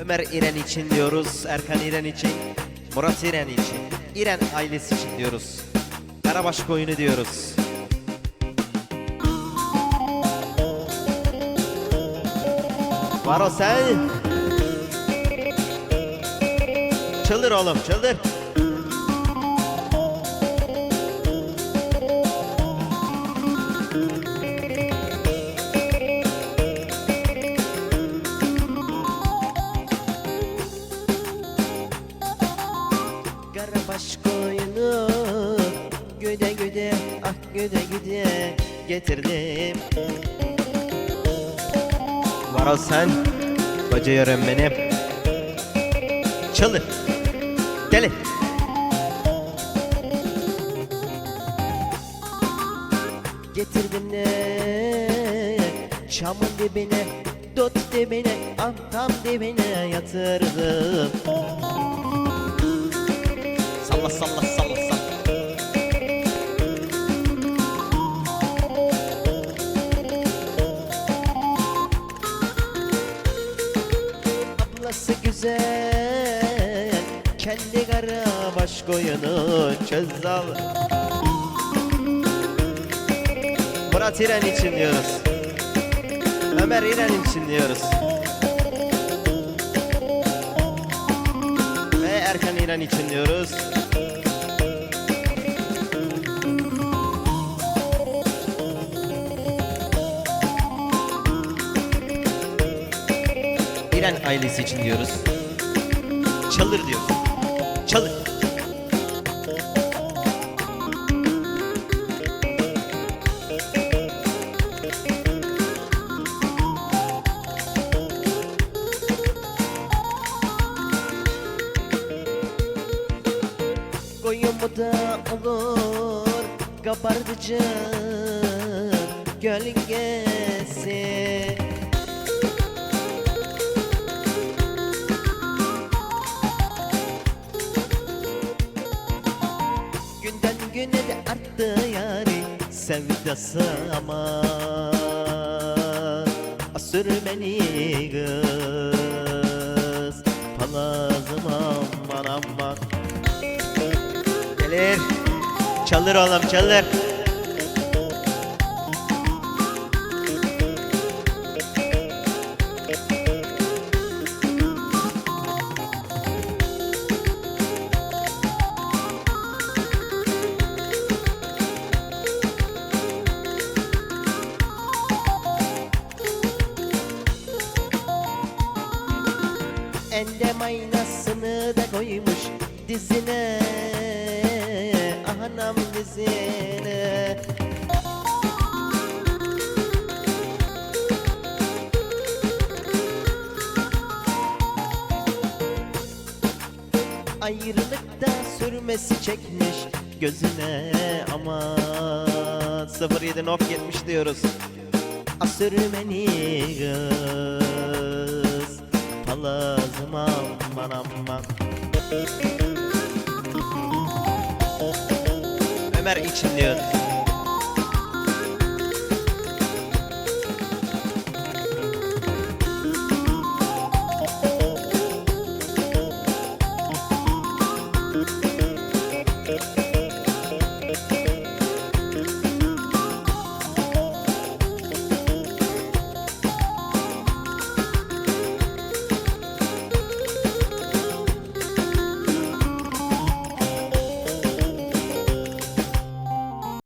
Ömer İren için diyoruz, Erkan İren için, Murat İren için, İren ailesi için diyoruz. Karabaş koyunu diyoruz. Var o sen. Çıldır oğlum, çıldır. Güde güde getirdim. Var ol sen Koca yörem benim. Çalın Gelin. Getirdim ne? Çamın dibine Dut dibine ah tam dibine yatırdım. Salla salla Kendi kara baş koyunu çöz al Murat İren için diyoruz Ömer İren için diyoruz Ve Erkan İran için diyoruz İran ailesi için diyoruz. Çalır diyoruz. Çalır. Koyumu da olur kabardıcı gölgesi güne de arttı yani sevdası ama. Sürmeni kız palazım aman aman. Gelir çalır oğlum çalır Endem aynasını da koymuş dizine. Anam dizine. Ayrılıkta sürmesi çekmiş gözüne. Ama 07 nok 70 diyoruz. Asürmeni kız Ömer için diyor